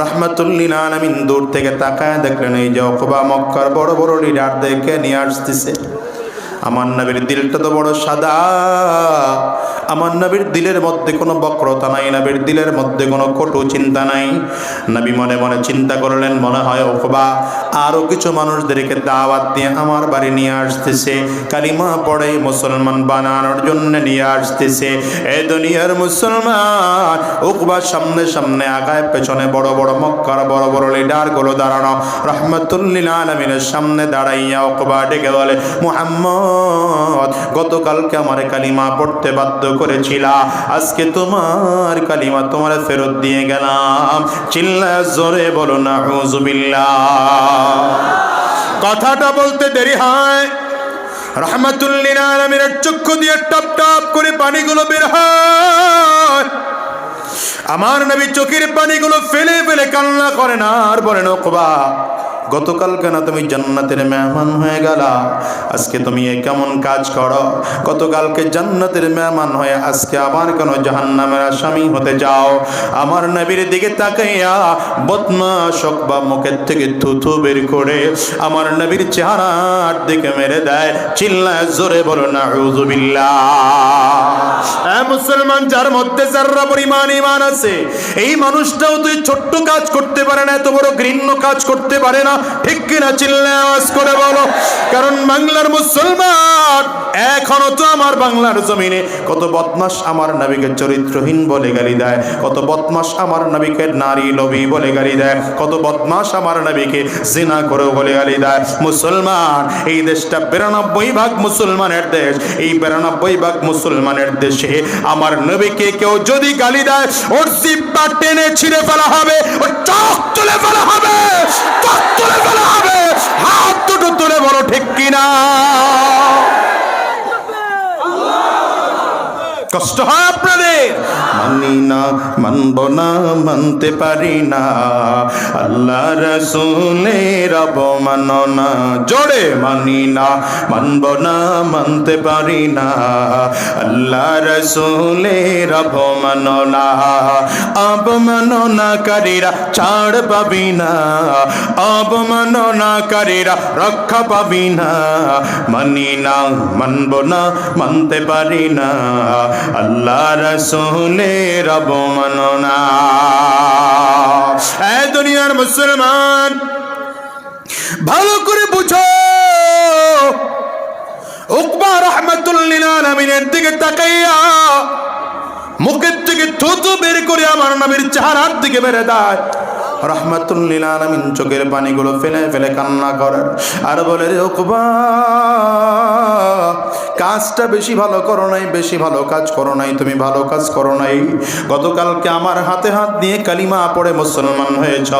রহমতুল্লিন আলমিন দূর থেকে তাকায় দেখলেন, এই যে অকবা মক্কার বড় বড় লিডারদেরকে নিয়ে আসতেছে। আমার নবীর দিলটা তো বড় সাদা। আমার নবীর দিলের মধ্যে কোনো বক্রতা নাই, নবীর দিলের মধ্যে কোনো কটু চিন্তা নাই। নবী মনে মনে চিন্তা করলেন, মনে হয় ওকবা আরও কিছু মানুষদেরকে দাওয়াত দিয়ে আমার বাড়ি নিয়ে আসতেছে, কালিমা পড়ে মুসলমান বানানোর জন্য নিয়ে আসতেছে। এ দুনিয়ার মুসলমান, উকবা সামনে সামনে আগায়, পেছনে বড় বড় মক্কার বড় বড় লিডারগুলো দাঁড়ানো। রহমতুল্লিল আলমিনের সামনে দাঁড়াইয়া উকবা ডেকে বলে, মুহাম্মদ, গতকালকে আমার কালিমা পড়তে বাধ্য করেছিলা। আজকে তোমার কালিমা তোমার ফেরত দিয়ে গেলাম। চিল্লা, জোরে বলো না কথাটা বলতে দেরি হয়। চক্ষু দিয়ে টপ টপ করে পানিগুলো বের হয়। আমার নবী চোখের পানিগুলো ফেলে ফেলে কান্না করে না আর বলেন, ওকবা। গতকাল কেন তুমি জান্নাতের মেহমান হয়ে গেলা? আজকে তুমি এ কেমন কাজ করো? গতকালকে জান্নাতের মেহমান হয়ে আজকে আবার কেন জাহান্নামের আসামি হতে যাও আমার নবীর দিকে তাকাইয়া বদমাশক বা মুখের থেকে থুথু বের করে আমার নবীর চেহারার দিকে মেরে দেয়। চিল্লায় জোরে বলো না মুসলমান, যার মধ্যে যারা পরিমাণ ইমান আছে, এই মানুষটাও তুই ছোট্ট কাজ করতে পারে না, এত বড় ঘৃণ্য কাজ করতে পারে না। ঠিক কিনা চিল্লে আওয়াজ করে বলো। কারণ বাংলার মুসলমান, এখনও তো আমার বাংলার জমিনে কত বদমাস আমার নবীকে চরিত্রহীন বলে গালি দেয়, কত বদমাস আমার নবীকে নারী লবি বলে গালি দেয়, কত বদমাস আমার নবীকে জিনা করে বলে গালি দেয়। মুসলমান, এই দেশটা বিরানব্বই ভাগ মুসলমানের দেশ, এই বিরানব্বই ভাগ মুসলমানের দেশে আমার নবীকে কেউ যদি গালি দেয়, ওর জিব্বা টেনে ছিঁড়ে ফেলা হবে, ওর চোখ তুলে ফেলা হবে। তুলে ফেলা হবে। হাত দুটো তুলে বলো ঠিক কিনা? কষ্ট হয় আপনাদের? মানি না, মানব না, মানতে পারি না। আল্লাহ রসুলের অবমাননা। জোরে, মানি না, মানব না, মানতে পারি না। আল্লাহ রসুলের অবমাননা। অবমাননাকারীরা ছাড় পাবি না। অবমাননাকারীরা রক্ষা পাবি না। মানি না, মানব না, মানতে পারি না। আল্লাহ রসুলের অবমাননা। এ দুনিয়ার মুসলমান, ভালো করে বুঝো। উকবা রহমতুল্লিল আলমিনের দিকে তাকাইয়া মুখের থেকে থুতু বের করে আমার নবীর চেহারার দিকে বেড়ে দেয়। রহমাতুল্লিল আলমিন চোখের পানিগুলো ফেলে ফেলে কান্না করেন আর বলে, রে উকবা কাজটা বেশি ভালো করো নাই, বেশি ভালো কাজ করো নাই, তুমি ভালো কাজ করো নাই। গতকালকে আমার হাতে হাত দিয়ে কালিমা পড়ে মুসলমান হয়েছ।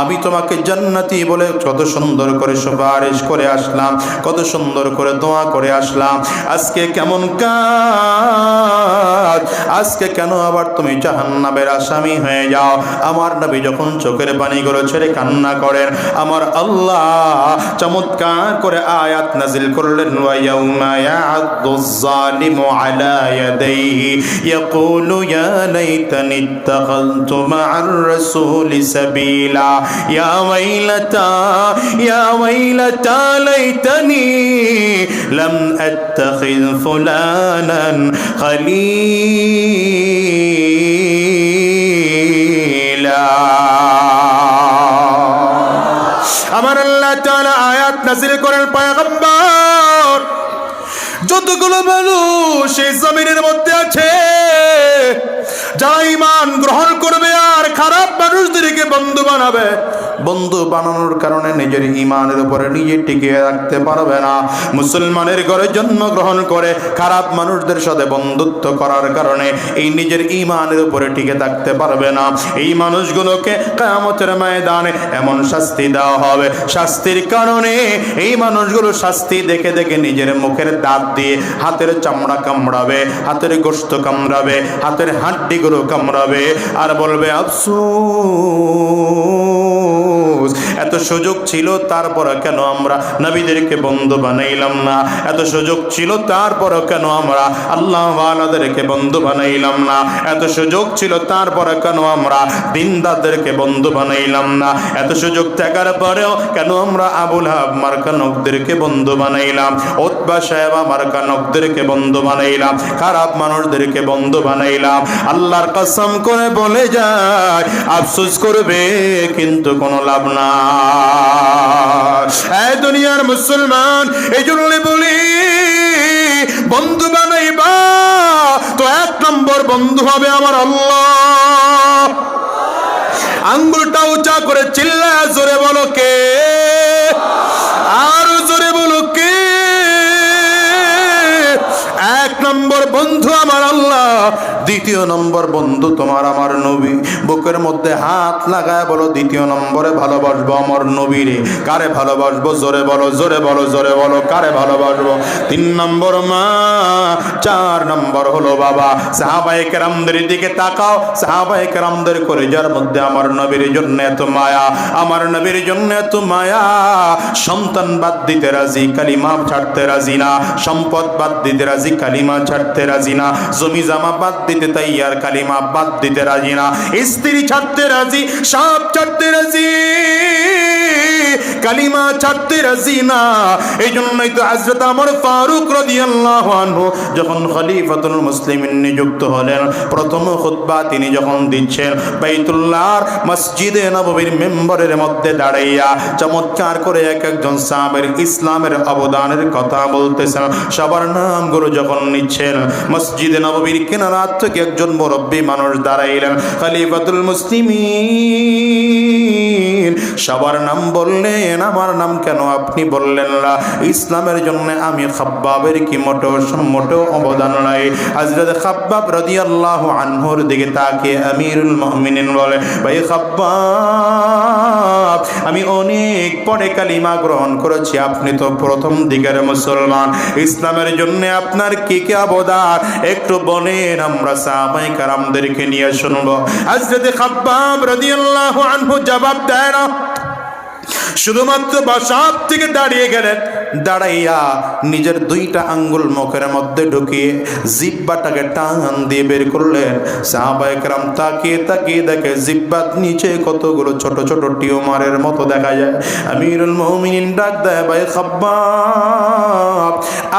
আমি তোমাকে জান্নাতি বলে কত সুন্দর করে সুপারিশ করে আসলাম, কত সুন্দর করে দোয়া করে আসলাম। আজকে কেমন কাজ? আজকে কেন আবার তুমি জাহান্নামের আসামি হয়ে যাও? আমার নবী যখন চোখের পানিগুলো ছেড়ে কান্না করেন। আমার আল্লাহ চমৎকার করে আয়াত নাজিল করলেন ওয়ায়াউমা ইয়াদু যালিমু আলা ইয়াদাইহি, ইয়াকুলু ইয়া লাইতানি ইত্তাখাযতু মা'আর রাসূলি সাবিলা, ইয়া ওয়াইলাতা ইয়া ওয়াইলাতা লাইতানি লাম আত্তাখিয ফুলানান খলিল আমার আল্লাহ আয়াত নাযিল করেন পয়গম্বর। যতগুলো মানুষ এই জমিনের মধ্যে আছে, যারা ইমান গ্রহণ করবে আর খারাপ মানুষদেরকে বন্ধু বানাবে, বন্ধু বানানোর কারণে নিজের ইমানের উপরে নিজে টিকিয়ে রাখতে পারবে না। মুসলমানের ঘরে জন্মগ্রহণ করে খারাপ মানুষদের সাথে বন্ধুত্ব করার কারণে এই নিজের ইমানের উপরে টিকে থাকতে পারবে না। এই মানুষগুলোকে কামতের ময়দানে এমন শাস্তি দেওয়া হবে। শাস্তির কারণে এই মানুষগুলো শাস্তি দেখে দেখে নিজের মুখের দাঁত দিয়ে হাতের চামড়া কামড়াবে হাতের গোস্ত কামড়াবে হাতের হাড্ডিগুলো কামড়াবে আর বলবে আফসোস এত সুযোগ ছিল তারপরে কেন আমরা নবীদেরকে বন্ধু বানাইলাম না? এত সুযোগ ছিল তারপরে কেন আমরা আল্লাহ ওয়ালাদেরকে বন্ধু বানাইলাম না? এত সুযোগ ছিল তারপরে কেন আমরা দিনদারদেরকে বন্ধু বানাইলাম না? এত সুযোগ থাকার পরেও কেন আমরা আবুল হাব মার্কানকদেরকে বন্ধু বানাইলাম? ওতবা সাহেবা মার্কানকদেরকে বন্ধু বানাইলাম। খারাপ মানুষদেরকে বন্ধু বানাইলাম। আল্লাহর কসম করে বলে যায়, আফসোস করবে, কিন্তু কোনো লাভ দুনিয়ার মুসলমান, এই জন্য বলি, বন্ধু বানাইবা, তো এক নম্বর বন্ধু হবে আমার আল্লাহ। আঙ্গুলটা উঁচা করে চিল্লা জোরে বলো কে? আরও বন্ধু আমার আল্লাহ। দ্বিতীয় নম্বর বন্ধু তোমার আমার নবী। বুকের মধ্যে হাত লাগায় বলো, দ্বিতীয় নম্বরে ভালোবাসবো আমার নবীরে কারে ভালোবাসবো? জোরে বলো জোরে বলো জোরে বলো, কারে ভালোবাসবো? তিন নম্বর মা, চার নম্বর হলো বাবা। সাহাবাই কেরামদের দিকে তাকাও। সাহাবাই কেরামদের করে যার মধ্যে আমার নবীর জন্য এত মায়া। আমার নবীর জন্য এত মায়া। সন্তান বাদ দিতে রাজি, কালিমা ছাড়তে রাজি না। সম্পদ বাদ দিতে রাজি, কালিমা ছাড়তে রাজি না। জমি জামা বাদ দিতে তাইয়ার কালিমা বাদ দিতে রাজি না। স্ত্রী ছাড়তে রাজি, সাপ ছাড়তে রাজি, কালিমা ছাড়তে রাজি না। এই জন্যই তো হযরত আমর ফারুক আনহু যখন খলিফাতুল মুসলিমিন নিযুক্ত হলেন, প্রথম খুতবা তিনি যখন দিচ্ছেন, বাইতুল্লাহর মসজিদে নববীর মেম্বরের মধ্যে দাঁড়াইয়া চমৎকার করে এক একজন সাহাবের ইসলামের অবদানের কথা বলতেছেন। সবার নামগুলো যখন নিচ্ছেন মসজিদে নববীর কেনারাত থেকে একজন মুরব্বী মানুষ দাঁড়াইলেন খলিফাতুল মুসলিমিন। সবার নাম বললেন আমার নাম কেন আপনি বললেন না? ইসলামের জন্য আমি খাব্বাবের কি মোটেও মোটেও অবদান নাই। হজরত খাব্বাব রাদিয়াল্লাহু আনহুর দিকে তাকে আমিরুল মুমিনিন বলে, ভাই খাব্বাব, আমি অনেক পরে কালিমা গ্রহণ করেছি। আপনি তো প্রথম দিকের মুসলমান। ইসলামের জন্য আপনার কি কি অবদান? একটু বলেন, আমরা সাহাবাই কারামদেরকে নিয়ে শুনব। হজরত খাব্বাব রাদিয়াল্লাহু আনহু জবাব দেয় না। শুধুমাত্র বাসাব থেকে দাঁড়িয়ে গেলেন, দাঁড়াইয়া নিজের দুইটা আঙ্গুল মুখের মধ্যে ঢুকিয়ে জিব্বাটাকে টান দিয়ে বের করলেন। সাহাবাইকরাম তাকিয়ে তাকিয়ে দেখে জিব্বার নিচে কতগুলো ছোট ছোট টিউমারের মতো দেখা যায়। আমিরুল মুমিনিন ডাক দেয়, ভাই খাব্বাব,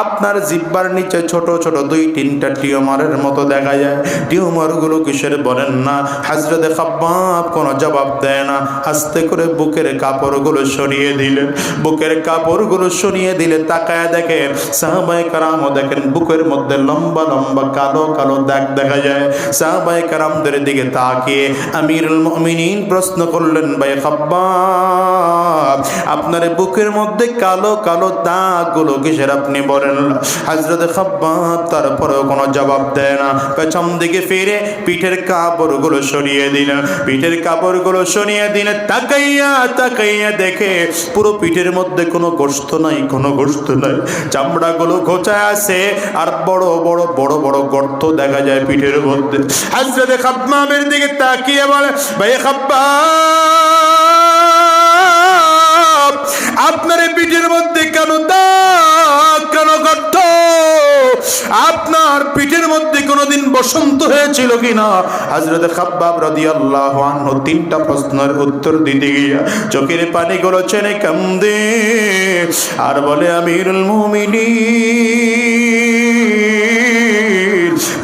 আপনার জিব্বার নিচে ছোট ছোট দুই তিনটা টিউমারের মতো দেখা যায়। টিউমারগুলো কিসের বলেন না, হাজরতে খাব্বাব কোনো জবাব দেয় না। আস্তে করে বুকের কাপড়গুলো সরিয়ে দিলেন। বুকের কাপড়গুলো সরিয়ে দিলে তাকায় দেখেন সাহাবাই কারাম দেখেন, বুকের মধ্যে লম্বা লম্বা কালো কালো দাগ দেখা যায়। সাহাবাই কারামদের দিকে তাকিয়ে আমিরুল মুমিনিন প্রশ্ন করলেন, ভাই খাব্বাব, আপনার বুকের মধ্যে কালো কালো দাগগুলো কিসের আপনি বলেন? হাজরত খাব্বাব তারপরেও কোনো জবাব দেয় না। পেছন দিকে ফিরে পিঠের কাপড়গুলো সরিয়ে দিলেন। পিঠের কাপড়গুলো সরিয়ে দিলে তাকাইয়া তাকাইয়া দেখে পুরো পিঠের মধ্যে কোনো গোস্ত নাই, কোনো গোস্ত নাই। চামড়াগুলো ঘোচায় আছে আর বড় বড় বড় বড় গর্ত দেখা যায় পিঠের মধ্যে। হাজরত খাব্বাবের দিকে তাকিয়ে বলে, ভাই খাব্বাব আপনার পিঠের মধ্যে কেন দাগ, কেন গর্ত? আপনার পিঠের মধ্যে কোনোদিন বসন্ত হয়েছিল কিনা? হাজরত খাব্বাব রাদি আল্লাহ তিনটা প্রশ্নের উত্তর দিতে গিয়া চোখের পানি চেনে কামদে আর বলে, আমিরুল মুমিনিন।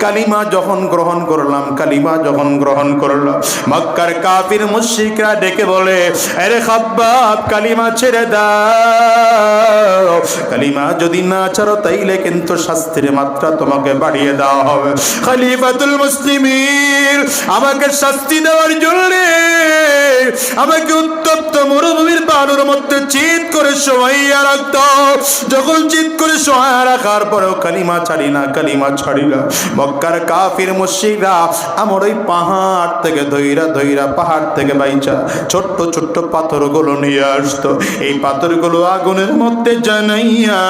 কালিমা যখন গ্রহণ করলাম, কালিমা যখন গ্রহণ করলাম, মক্কার কাফির মুশরিকরা ডেকে বলে, আরে খাব্বাব, কালিমা ছেড়ে দাও। কালিমা যদি না ছাড়ো, তাইলে কিন্তু শাস্তির মাত্রা তোমাকে বাড়িয়ে দেওয়া হবে। খলিফাতুল মুসলিমিন, আমাকে শাস্তি দেওয়ার জন্য আমাকে উত্তপ্ত মরুভূমির বালুর মধ্যে চিত করে শোয়াইয়া রাখত। যখন চিত করে শোয়া রাখার পরেও কালিমা ছাড়ি না কালিমা ছাড়ি না মক্কার কাফির মুশিকরা আমার ওই পাহাড় থেকে ধইরা ধইরা পাহাড় থেকে বাইচা ছোট্ট ছোট্ট পাথরগুলো নিয়ে আসতো। এই পাথরগুলো আগুনের মধ্যে জানাইয়া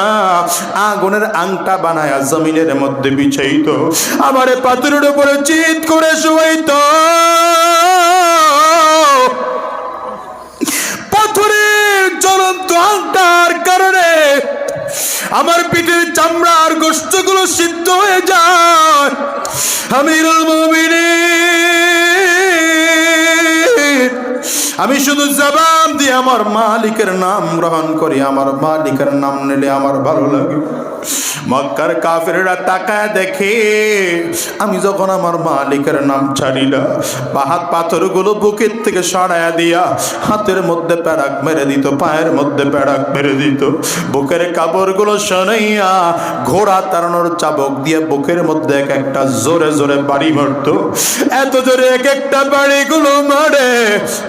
আগুনের আংটা বানায়া জমিনের মধ্যে বিছাইত। আবার পাথরের উপরে চিৎ করে শোয়াইতো। আমার পিঠের চামড়া আর গোষ্ঠগুলো সিদ্ধ হয়ে যায়। আমির মুমিনী আমি শুধু জবান দিয়ে আমার মালিকের নাম গ্রহণ করি, আমার মালিকের নাম নিলে আমার ভালো লাগে। মক্কার কাফেররা তাকায় দেখে, আমি যখন আমার মালিকের নাম ছাড়ি না পাহাত পাথরগুলো বুকের থেকে সরায়া দিয়া হাতের মধ্যে প্যারাক মেরে দিত, পায়ের মধ্যে প্যারাক মেরে দিত, বুকের কাপড়গুলো শোনাইয়া ঘোড়া তাড়ানোর চাবক দিয়ে বুকের মধ্যে এক একটা জোরে জোরে বাড়ি মারতো। এত জোরে এক একটা বাড়িগুলো মারে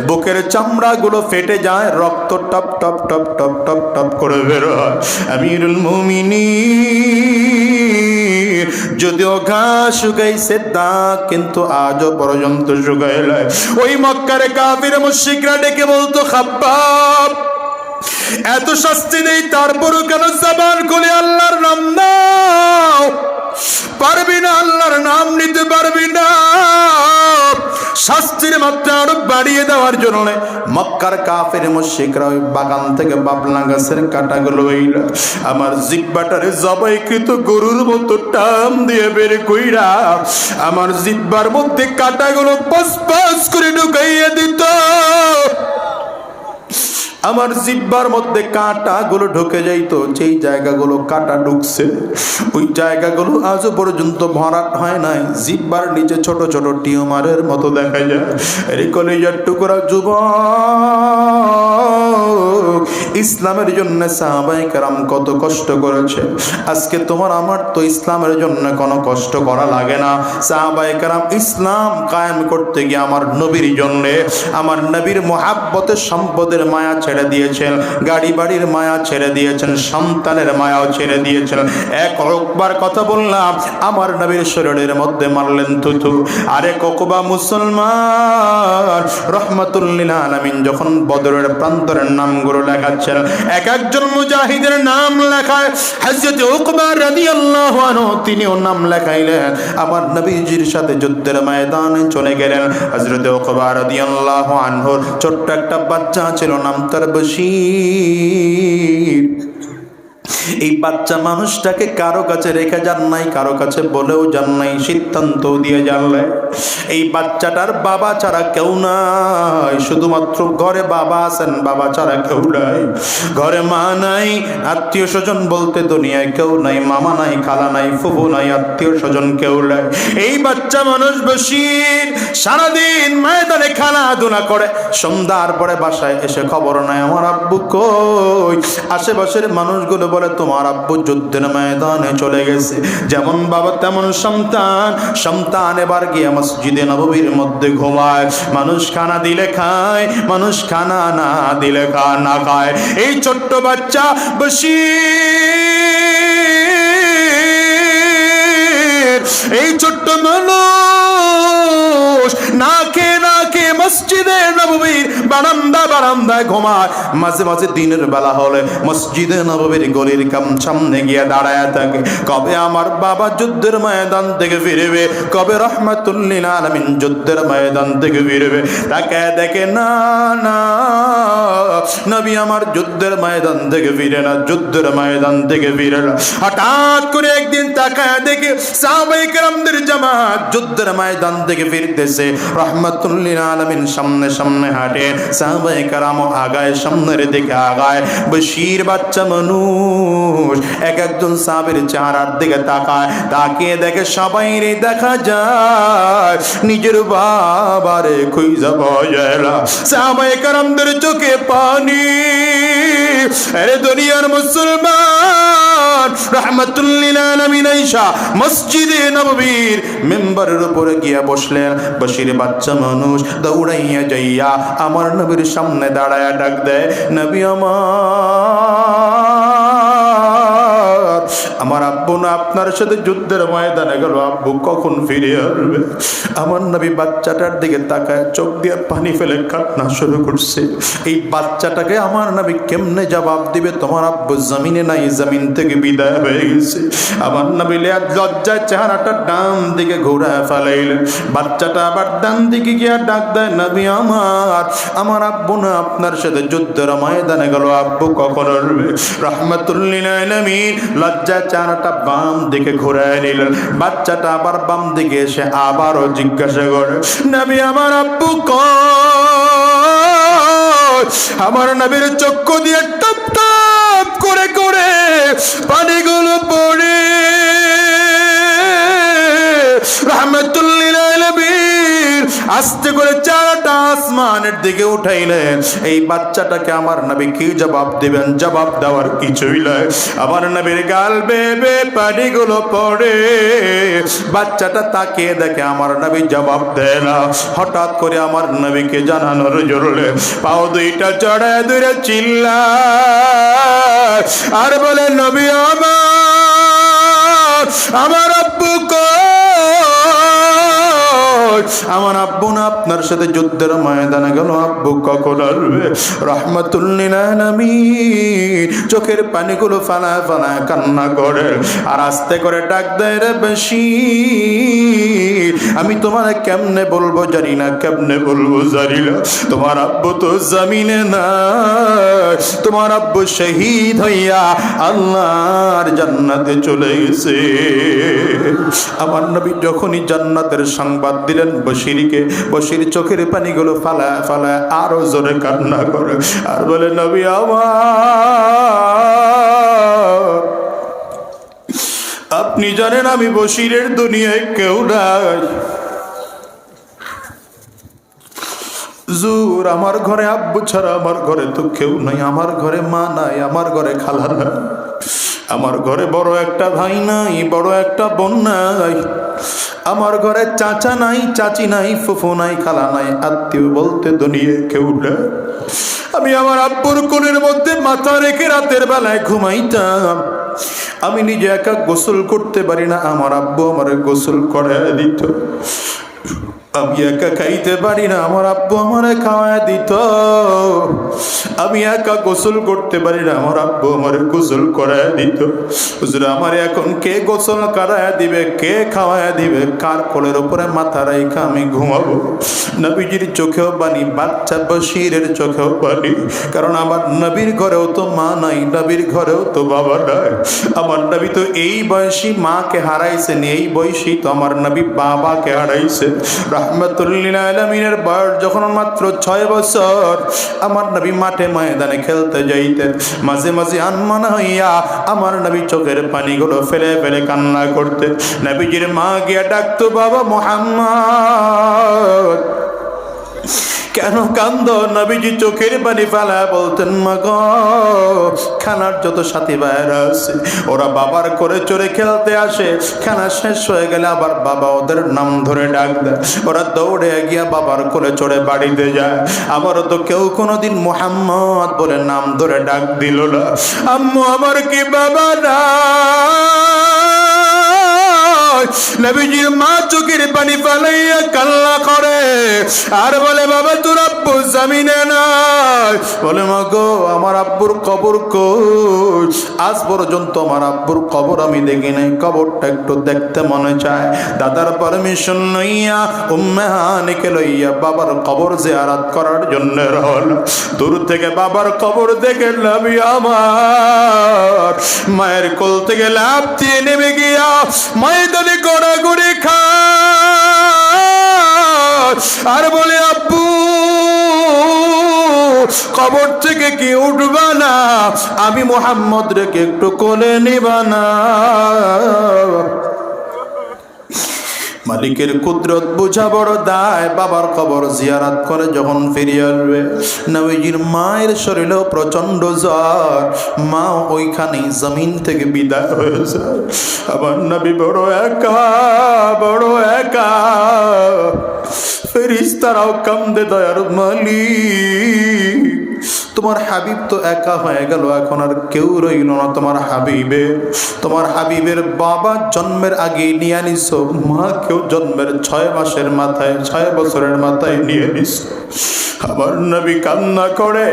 বুকের চামড়াগুলো ফেটে যায়, রক্ত টপ টপ টপ টপ টপ টপ করে বেরোয় আমিরুল মুমিনী যদিও ঘাস শুকাইছে দাগ কিন্তু আজও পর্যন্ত শুকাই নাই। ওই মক্কার কাফির মুশরিকরা ডেকে বলতো, খাব্বাব, এত শাস্তি নেই, তারপরও কেন জবান খুলে আল্লাহর নাম নাও? পারবি না, আল্লাহর নাম নিতে পারবি না। শাস্তির মাত্রা আরও বাড়িয়ে দেওয়ার জন্য মক্কার কাফের মুশরিকরা ওই বাগান থেকে বাবলা গাছের কাটাগুলো হইল আমার জিব্বাটারে জবাইকৃত গরুর মতো টান দিয়ে বের কইরা আমার জিব্বার মধ্যে কাটাগুলো পস পস করে ঢুকাইয়া দিত। আমার জিব্বার মধ্যে কাঁটা গুলো ঢুকে যাইতো, যেই জায়গাগুলো কাঁটা ঢুকছে, ওই জায়গাগুলো আজও পর্যন্ত ভরাট হয় নাই। জিব্বার নিচে ছোট ছোট টিউমারের মতো দেখা যায়। কলেজের টুকরা যুব ইসলামের জন্য সাহাবাই কারাম কত কষ্ট করেছে। আজকে তোমার আমার তো ইসলামের জন্য কোনো কষ্ট করা লাগে না। সাহাবাই কারাম ইসলাম কায়েম করতে গিয়ে আমার নবীর জন্যে আমার নবীর মহাব্বতের সম্পদের মায়া ছেড়ে দিয়েছেন, গাড়ি বাড়ির মায়া ছেড়ে দিয়েছেন, সন্তানের মায়াও ছেড়ে দিয়েছেন। এক একবার কথা বললাম, আমার নবীর শরীরের মধ্যে মারলেন থুথু। আরে ককবা মুসলমান রহমতুল্লিল আলমিন যখন বদরের প্রান্তরের নামগুলো লেখাচ্ছেন এক একজন মুজাহিদের নাম লেখায়। হাজরত উকবা রাদিয়াল্লাহু আনহু, তিনিও নাম লেখাইলেন। আমার নবীজির সাথে যুদ্ধের ময়দানে চলে গেলেন। হযরত উকবা রাদিয়াল্লাহু ছোট্ট একটা বাচ্চা ছিল, নাম তার বশীর। এই বাচ্চা মানুষটাকে কারও কাছে রেখে যান নাই, কারও কাছে বলেও যান নাই সিদ্ধান্ত দিয়ে জানলে এই বাচ্চাটার বাবা ছাড়া কেউ নাই, শুধুমাত্র ঘরে বাবা আছেন, বাবা ছাড়া কেউ নাই। ঘরে মা নাই, আত্মীয় স্বজন বলতে দুনিয়ায় কেউ নাই, মামা নাই, খালা নাই, ফুফু নাই, আত্মীয় স্বজন কেউ নাই। এই বাচ্চা মানুষ বসির সারাদিন ময়দানে খেলাধুলা করে, সন্ধ্যার পরে বাসায় এসে খবর নাই আমার আব্বু কই? আশেপাশের মানুষগুলো বলে তোমার আব্বু যুদ্ধের ময়দানে চলে গেছে। যেমন বাবা তেমন সন্তান। সন্তান এবার গিয়ে মসজিদে নববীর মধ্যে ঘুমায়। মানুষ খানা দিলে খায় মানুষ খানা না দিলে খা না খায়। এই ছোট্ট বাচ্চা বসি এই ছোট্ট মানুষ বারান্দায় ঘুমায়। মাঝে মাঝে দিনের বেলা হলে মসজিদে নববীর গলির কাম সামনে গিয়ে দাঁড়ায় থাকে। কবে আমার বাবা যুদ্ধের ময়দান থেকে ফিরবে? কবে রহমাতুল্লিল আলমিন যুদ্ধের ময়দান থেকে ফিরবে? তাকে দেখে না না, নবী আমার যুদ্ধের ময়দান থেকে ফিরে না, যুদ্ধের ময়দান থেকে ফিরে না। হঠাৎ করে একদিন তাকায় দেখে সাহাবাই কেরামদের জামাত যুদ্ধের ময়দান থেকে ফিরতেছে। রহমতুল্লিল আলমিন সামনে সামনে হাঁটে। সাহাবাই কেরাম আগায়, সামনের দিকে আগায়। বশির বাচ্চা মানুষ এক একজন সাবের চেহারার দিকে তাকায়। তাকিয়ে দেখে সবাই রে দেখা যায়, নিজের বাবারে খুঁজে কারামদের সাহাবাই কেরামদের চোখে পানি। আরে দুনিয়ার মুসলমান আয়েশা মসজিদে নববীর উপরে গিয়া বসলেন। বাচ্চা মানুষ দৌড়াইয়া যাইয়া আমার নবীর সামনে দাঁড়ায়া ডাক দেয়, নবী আমার আমার আব্বু না আপনার সাথে যুদ্ধের ময়দানে গেল। আব্বু কখন ফিরে আসবে? আমার নবী বাচ্চাটার দিকে তাকায়, চোখ দিয়ে পানি ফেলে কান্না শুরু করছে। এই বাচ্চাটাকে আমার নবী কেমনে জবাব দিবে? তোমার আব্বু জমিনে নাই, জমিন থেকে বিদায় হয়ে গেছে। আমার নবী লজ্জায় চেহারাটা ডান দিকে ঘোরায় ফেলাইলেন। বাচ্চাটা আবার ডান দিকে গিয়া ডাক দেয়, নবী আমার আমার আব্বু না আপনার সাথে যুদ্ধের ময়দানে গেল। আব্বু কখন আসবে? রহমতুল্লিল চানাটা বাম দিকে ঘুরায় নিলেন বাচ্চাটা আবার বাম দিকে এসে আবারও জিজ্ঞাসা করে নবী, আমার আব্বু কই? আমার নবীর চক্ষু দিয়ে টপ টপ করে করে পানিগুলো পড়ে। রহমতুল্লিল আস্তে করে চারটা আসমানের দিকে উঠাইলেন। এই বাচ্চাটাকে আমার নবী কি জবাব দিবেন? জবাব দেওয়ার কিছুই নয় আমার নবীর গাল বেবে পানিগুলো পড়ে। বাচ্চাটা তাকিয়ে দেখে আমার নবী জবাব দেয় না। হঠাৎ করে আমার নবীকে জানানোর জরুরে পাও দুইটা চড়ায় দূরে চিল্লা আর বলে, নবী আমার আমার আব্বু কই আমার আব্বু না আপনার সাথে যুদ্ধের ময়দানে গেল। আব্বু কখন আসবে? রহমতুল্লিনামি চোখের পানিগুলো ফালায় ফালায় কান্না করে আর আস্তে করে ডাক দেয়, রে বেশি, আমি তোমার কেমনে বলব জানি না, কেমনে বলব জানি না। তোমার আব্বু তো জামিনে না তোমার আব্বু শহীদ হইয়া আল্লাহর জান্নাতে চলে গেছে। আমার নবী যখনই জান্নাতের সংবাদ দিলেন বশিরকে। বশির চোখের পানিগুলো ফালায় ফালায় আরও জোরে কান্না করে। আর বলে, নবী আমার, আপনি জানেন আমি বসিরের দুনিয়ায় কেউ নাই। জুর আমার ঘরে আব্বু ছাড়া আমার ঘরে তো কেউ নাই, আমার ঘরে মা নাই, আমার ঘরে খালা নাই। আমার ঘরে বড় একটা ভাই নাই, বড় একটা বোন নাই। আমার ঘরে চাচা নাই, চাচি নাই, ফুফু নাই, খালা নাই, আত্মীয় বলতে দুনিয়ে কেউ নাই। আমি আমার আব্বুর কোলের মধ্যে মাথা রেখে রাতের বেলায় ঘুমাইতাম। আমি নিজে একা গোসল করতে পারি না, আমার আব্বু আমার গোসল করে দিত। আমি একা খাইতে পারি না, আমার আব্বু আমারে খাওয়ায় দিত। আমি একা গোসল করতে পারি না, আমার আব্বু আমারে গোসল করায় দিত। হুজুর, আমার এখন কে গোসল করায় দিবে, কে খাওয়ায় দিবে? কার কোলের উপরে মাথা রাইখা আমি ঘুমাবো? নবীজির চোখেও বানি বাচ্চা বশিরের চোখেও বানি কারণ আমার নবীর ঘরেও তো মা নাই, নবীর ঘরেও তো বাবা নাই। আমার নবী তো এই বয়সী মাকে হারাইছেন, এই বয়সী তো আমার নবী বাবাকে হারাইছে রহমতুল্লিল আলমিনের বয়স যখন মাত্র ছয় বছর, আমার নবী মাঠে ময়দানে খেলতে যাইতেন। মাঝে মাঝে আনমানা হইয়া আমার নবী চোখের পানিগুলো ফেলে ফেলে কান্না করতেন। নবীজির মা গিয়া ডাকতো, বাবা মোহাম্মদ! কেন কান্দ? নবীজি চোখের পানি ফেলা বলতেন মা গো খানার যত সাথী ভাইয়েরা আছে, ওরা বাবার করে চড়ে খেলতে আসে। খানা শেষ হয়ে গেলে আবার বাবা ওদের নাম ধরে ডাক দেয়। ওরা দৌড়ে গিয়া বাবার করে চড়ে বাড়িতে যায়। আমারও তো কেউ কোনোদিন মোহাম্মদ বলে নাম ধরে ডাক দিল না। আম্মু, আমার কি বাবা না? নবীজির মা চোখের পানি করে। আর বলে, বাবা, তোর আব্বু জামিনে বলে, মা গো, আমার আব্বুর কবর আজ পর্যন্ত আমার আব্বুর কবর আমি দেখি নাই। কবরটা একটু দেখতে মনে চায়। দাদার পারমিশন লইয়া, উম্মে হানিকে লইয়া বাবার কবর জিয়ারাত করার জন্য রহল দূর থেকে বাবার কবর দেখে নবী আমার। মায়ের কোল থেকে লাভ দিয়ে নেমে গিয়া গড়াগড়ি খা আর বলে, আব্বু, কবর থেকে কি উঠবা না? আমি মোহাম্মদ রেখে একটু কোলে নিবা না। মালিকের কুদরত বোঝা বড় দায়। বাবার খবর জিয়ারাত করে যখন ফিরে আসবে নবীজির মায়ের শরীরেও প্রচণ্ড জ্বর। মা ওইখানেই জমিন থেকে বিদায় হয়ে যায়। আমার নবী বড় একা বড় একা। ফেরিস্তারাও কান্দে দয়ার মালিক। তোমার হাবিব তো একা হয়ে গেল, এখন আর কেউ রইল না তোমার হাবিবে তোমার হাবিবের বাবা জন্মের আগে নিয়ে নিস মা জন্মের ছয় মাসের মাথায়, ছয় বছরের মাথায় নিয়ে নিস। আমার নবী কান্না করে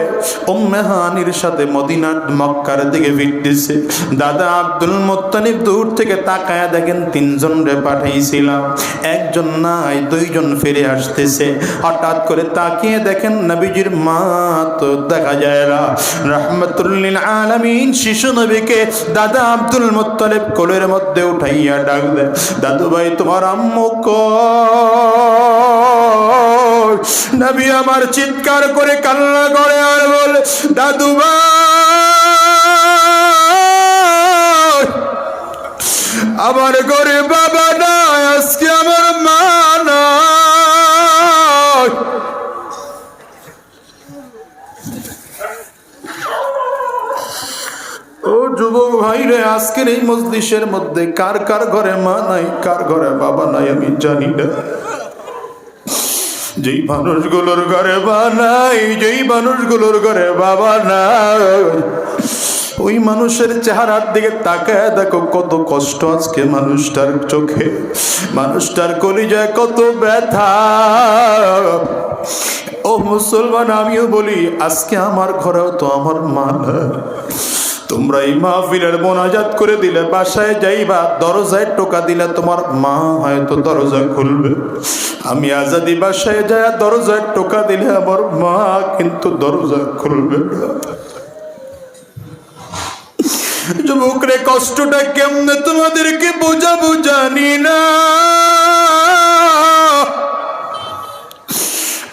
উম্মেহানির সাথে মদিনার মক্কার দিকে ফিরতেছে। দাদা আব্দুল মোত্তালিব দূর থেকে তাকায়া দেখেন তিনজন রে পাঠাইছিলাম। একজন নাই, দুইজন ফিরে আসতেছে। হঠাৎ করে তাকিয়ে দেখেন নবীজির মা তো দেখা যায় না। রহমতুল্লিল আলামিন শিশু নবীকে দাদা আব্দুল মুত্তালিব কোলের মধ্যে উঠাইয়া ডাক দেয় দাদু ভাই তোমার আম্মু নবী আমার চিৎকার করে কান্না করে আর বল দাদু আমার ঘরে বাবা না আজকে আজকের এই মজলিসের মধ্যে কার কার ঘরে মা নাই, কার ঘরে বাবা নাই আমি জানি না। যেই মানুষগুলোর ঘরে মা নাই, যেই মানুষগুলোর ঘরে বাবা নাই, ওই মানুষের চেহারার দিকে তাকায় দেখো কত কষ্ট আজকে মানুষটার চোখে। মানুষটার কলিজায় কত ব্যথা। ও মুসলমান, আমিও বলি, আজকে আমার ঘরেও তো আমার মা। তোমরা এই মাহফিলের মোনাজাত করে দিলে, বাসায় যাইবা, দরজায় টোকা দিলে তোমার মা হয়তো দরজা খুলবে। আমি আজাদি বাসায় যায় দরজায় টোকা দিলে আমার মা কিন্তু দরজা খুলবে যুবকরে, কষ্টটা কেমনে তোমাদেরকে বোঝাবো জানি না।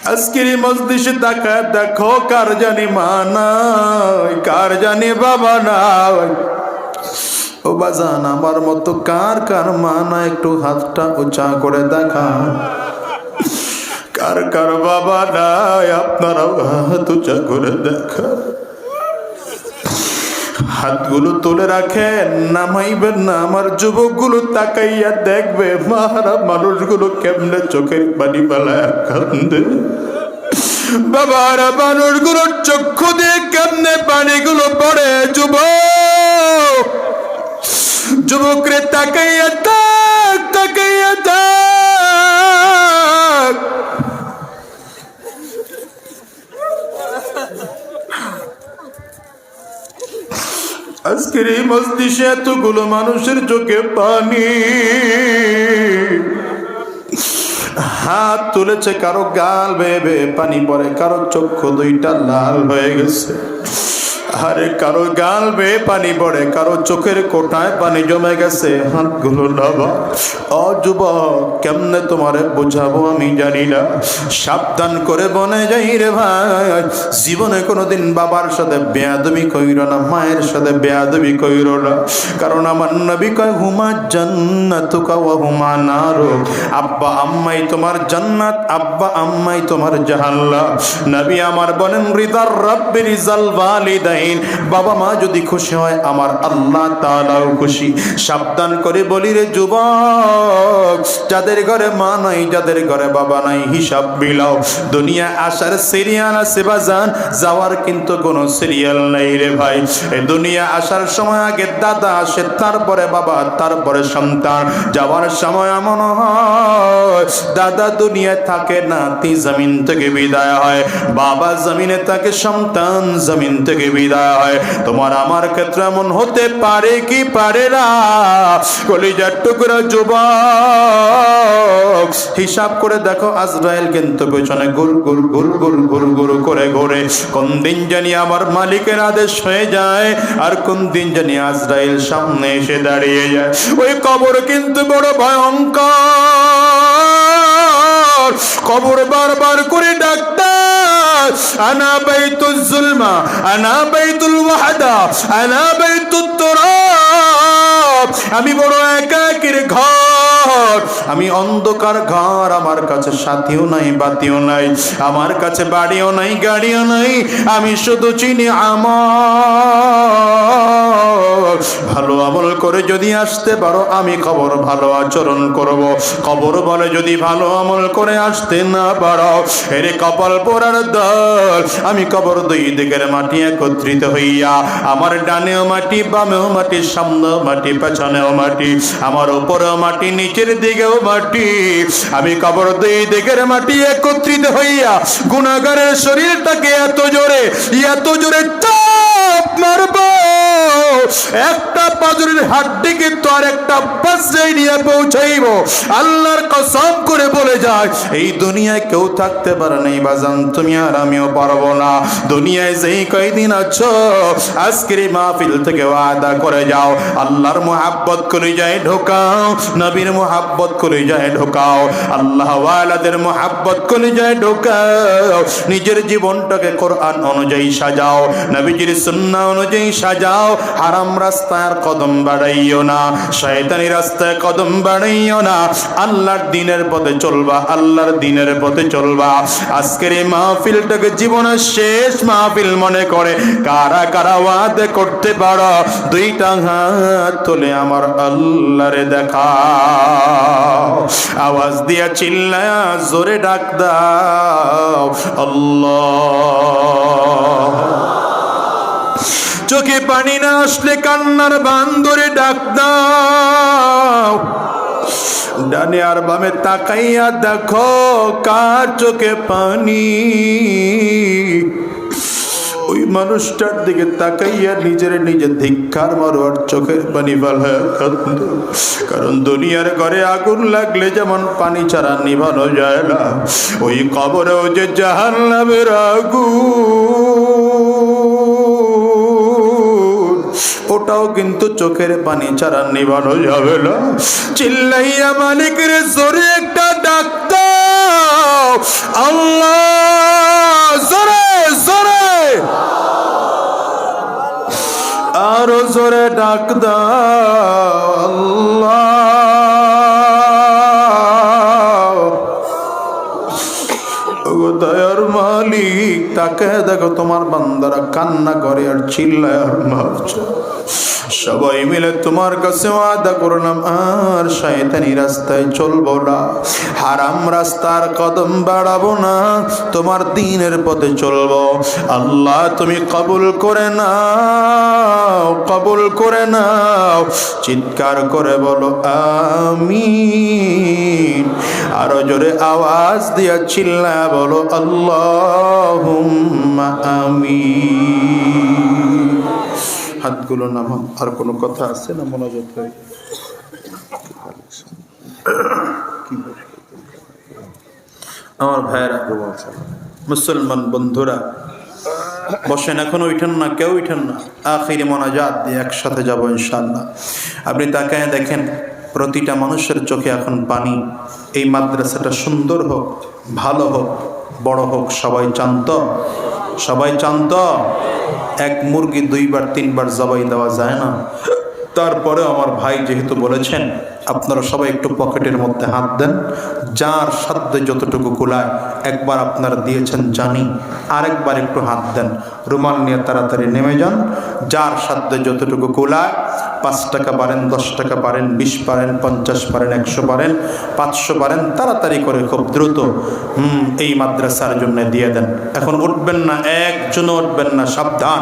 আজকের মজলিসে তাকা দেখো কার জানি মানাই কার জানি বাবা নাই ও বাজান, আমার মতো কার কার মানা, একটু হাতটা উঁচা করে দেখা। কার কার বাবা নাই আপনারাও হাত উঁচা করে দেখা। হাতগুলো তুলে রাখেন, নামাইবেন না। আমার যুবকগুলো তাকাইয়া দেখবে মারা মানুষগুলো কেমনে চোখের পানি পালায় কান্দে। বাবারা, মানুষগুলোর চক্ষু দিয়ে কেমনে পানিগুলো পড়ে, যুবক? যুবকরে তাকাইয়া তাক তাকাইয়া তাক আজকের এই মসজিষে এতগুলো মানুষের চোখে পানি। হাত তুলেছে কারও গাল বেয়ে পানি পরে কারও চক্ষু দুইটা লাল হয়ে গেছে। আরে কারও গাল বেয়ে পানি পড়ে, কারও চোখের কোটায় পানি জমে গেছে। হাতগুলো নাবা। ও যুবক, কেমনে তোমারে বোঝাবো আমি জানি না। সাবধান করে বনে যাই রে ভাই। জীবনে কোনোদিন বাবার সাথে বেয়াদবি কইর না, মায়ের সাথে বেয়াদবি কইর না। কারণ আমার নবী কয়, হুমা জান্নাত ওয়া হুমা নারো। আব্বা আম্মাই তোমার জান্নাত, আব্বা আম্মাই তোমার জাহান্নাম। নবী আমার বলেন, রিদার রাব্বির রিজাল ওয়ালিদাইন। বাবা মা যদি খুশি হয়, আমার আল্লাহ তাআলাও খুশি। সাবধান করে বলি রে যুবক, যাদের ঘরে মা নাই, যাদের ঘরে বাবা নাই, হিসাব বিলাও দুনিয়া আসার সিরিয়াল আছে বাজান যাওয়ার কিন্তু কোনো সিরিয়াল নাই রে ভাই। দুনিয়া আসার সময় আগে দাদা আসে, তারপরে বাবা, তারপরে সন্তান। যাওয়ার সময় এমন হয়, দাদা দুনিয়ায় থাকে না তি জমিন থেকে বিদায় হয়। বাবা জমিনে থাকে, সন্তান জমিন থেকে বিদায় তোমার আমার ক্ষেত্রে এমন হতে পারে কি পারে না? কলিজার টুকরা যুবক, হিসাব করে দেখো আজরায়েল কিন্তু পেছনে গুল গুল গুল গুল গুল গুল করে ঘোরে। কোন দিন জানি আমার মালিকের আদেশ হয়ে যায়, আর কোন দিন জানি আজরাইল সামনে এসে দাঁড়িয়ে যায়। ওই কবর কিন্তু বড় ভয়ঙ্কর। কবর বারবার করে ডাক্তার আনা বাইতুল জুলমা, আনা বাইতুল ওয়াহদা, আনা বাইতুত তুরাব। আমি বড় একাকির ঘর। আমি অন্ধকার ঘর, আমার কাছে সাথীও নাই, বাতিও নাই, আমার কাছে বাড়িও নাই, গাড়িও নাই। আমি শুধু চিনি আমার। ভালো আমল করে যদি আসতে পারো, আমি খবর ভালো আচরণ করব। খবর বলে যদি ভালো আমল করে আসতে না পারো, এরে কপাল পোড়ার দল। আমি কবর দুই দিকের মাটি একত্রিত হইয়া, আমার ডানেও মাটি, বামেও মাটি, সামনেও মাটি, পেছনেও মাটি, আমার উপরেও মাটি, নিচের দিকেও মাটি। আমি কবর দুই দিকের মাটি একত্রিত হইয়া, গুণাগারের শরীরটাকে এত জোরে এত জোরে চাপ মারব। একটা পাজরের হাড্ডি কিন্তু আর একটা বাসরাই নিয়ে পৌঁছাইব। আল্লাহর কসম করে বলে যায়, এই দুনিয়ায় কেউ থাকতে পারে নাই বাজান তুমি আর আমিও পারব না। দুনিয়ায় যেই কয়দিন আছো, আজকের মাহফিল থেকে ওয়াদা করে যাও। আল্লাহর মোহাব্বত করে যায় ঢোকাও, নবীর মোহাব্বত করে যায় ঢোকাও। আল্লাহ ওয়ালাদের মোহাব্বত করে যায় ঢোকাও। নিজের জীবনটাকে কোরআন অনুযায়ী সাজাও, নবীজির সুন্নাহ অনুযায়ী সাজাও। হারাম রাস্তায় আর কদম বাড়াইও না, শয়তানি রাস্তায় কদম বাড়াইও না। আল্লাহর দিনের পথে চলবা, আল্লাহর দিনের পথে চলবা। আজকের এই মাহফিলটাকে জীবনের শেষ মাহফিল মনে করে। কারা কারা ওয়াদ করতে পারো? দুইটা হাত তুলে আমার আল্লাহরে দেখা আওয়াজ দিয়া চিল্লায়া জোরে ডাক দাও। আল্লাহ চোখে পানি না আসলে কান্নার বান্দরে ডাক দাও। ডানে আর বামে তাকাইয়া দেখো কার চোখে পানি। ওই মানুষটার দিকে তাকাইয়া নিজের নিজে ধিক্ষার মারো আর চোখের পানি বালা কারণ দুনিয়ার ঘরে আগুন লাগলে যেমন পানি ছাড়া নিভানো যায় না, ওই কবরেও যে জাহান নামের আগুন। ওটাও কিন্তু চোখের পানি ছাড়া নিবানো যাবে না। চিল্লাইয়া মালিকের জোরে একটা ডাক্তার আল্লাহ, জোরে জোরে। আরও জোরে ডাক আল্লাহ। মালিক, তাকে দেখো তোমার বান্দারা কান্না করে আর চিল্লায় আর মারছে। সবাই মিলে তোমার কাছে ওয়াদা করলাম, আর শয়তানি রাস্তায় চলবো না, হারাম রাস্তার কদম বাড়াবো না, তোমার দিনের পথে চলবো। আল্লাহ তুমি কবুল করে নাও, কবুল করে নাও, চিৎকার করে বলো আমি আরও জোরে আওয়াজ দিয়া চিল্লা বলো আল্লাহ আমি হাতগুলো নামা আর কোনো কথা আছে না মনোযোগ আমার ভাইয়েরা, মুসলমান বন্ধুরা, বসেন এখন, উঠেন না, কেউ উঠেন না। আখিরি মনাজাত দিয়ে একসাথে যাব ইনশাল্লাহ আপনি তাকায় দেখেন, প্রতিটা মানুষের চোখে এখন পানি। এই মাদ্রাসাটা সুন্দর হোক, ভালো হোক, বড় হোক, সবাই চান্ত সবাই চান্ত এক মুরগি দুইবার তিনবার জবাই দেওয়া যায় না। তারপরে আমার ভাই যেহেতু বলেছেন, আপনারা সবাই একটু পকেটের মধ্যে হাত দেন। যার সাধ্যে যতটুকু কুলায়, একবার আপনারা দিয়েছেন জানি, আরেকবার একটু হাত দেন। রুমাল নিয়ে তাড়াতাড়ি নেমে যান। যার সাধ্যে যতটুকু কুলায়, পাঁচ টাকা পারেন, দশ টাকা পারেন, বিশ পারেন, পঞ্চাশ পারেন, একশো পারেন, পাঁচশো পারেন, তাড়াতাড়ি করে খুব দ্রুত এই মাদ্রাসার জন্য দিয়ে দেন। এখন উঠবেন না, একজনও উঠবেন না, সাবধান।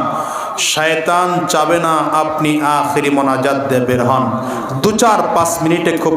শয়তান চাবে না আপনি আখেরি মোনাজাত দিয়ে বের হন। দু চার পাঁচ মিনিটে খুব